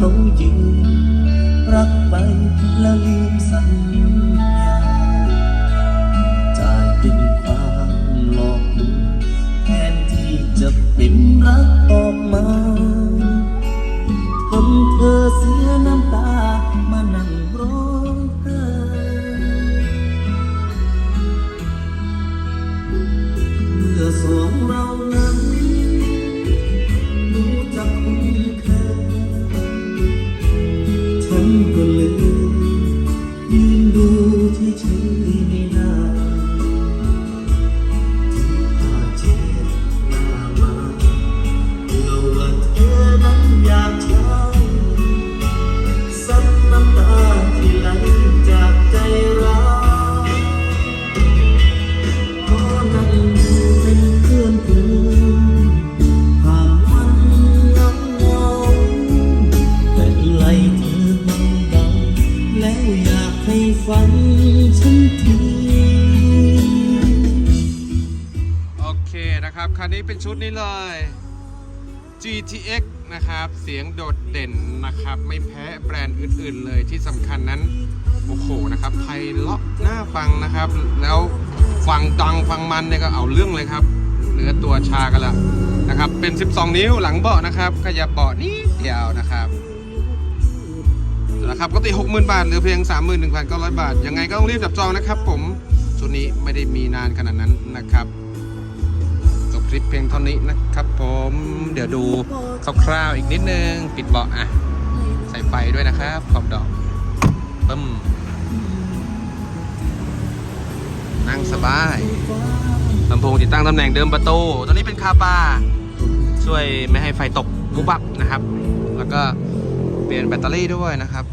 เขายืนรักไปแล้วลืมสัญญาจากเป็นความหลอกแทนที่จะเป็นรักออกมา ที่เฉยๆไม่นานที่ผ้าเช็ดหน้ามาเพื่อว่าเธอนั้นอยากใช้ซับน้ำตาที่ไหลจากใจเราขอนั่งอยู่เป็นเพื่อนเธอผ่านวันเหงาเหงาแต่ไหลเธอเบาแล้วอยาก ให้ฟังฉันที โอเคนะครับ คันนี้เป็นชุดนี้เลย GTX นะครับ เสียงโดดเด่นนะครับ ไม่แพ้แบรนด์อื่น ๆ เลยที่สำคัญนั้น โอ้โห นะครับไพเราะหน่าฟังนะครับ แล้วฟังดังฟังมันเนี่ยก็เอาเรื่องเลยครับเหลือตัวชากันละนะครับ เป็น 12 นิ้วหลังเบาะนะครับ ขยับเบาะนิดเดียวนะครับ ราคาปกติ 60,000 บาทเหลือเพียง 31,900 บาท ยังไงก็ต้องรีบจับจองนะครับผมชุดนี้ไม่ได้มีนานขนาดนั้นนะครับจบคลิปเพียงเท่านี้นะครับผมเดี๋ยวดูคร่าวๆอีกนิดนึง ปิดเบาะอะ ใส่ไฟด้วยนะครับขอบดอกปึ้มนั่งสบายลำโพงติดตั้งตำแหน่งเดิมประตูตัวนี้เป็นคาบาช่วยไม่ให้ไฟตกบุบบับนะครับ แล้วก็ เปลี่ยนแบตเตอรี่ด้วยนะครับ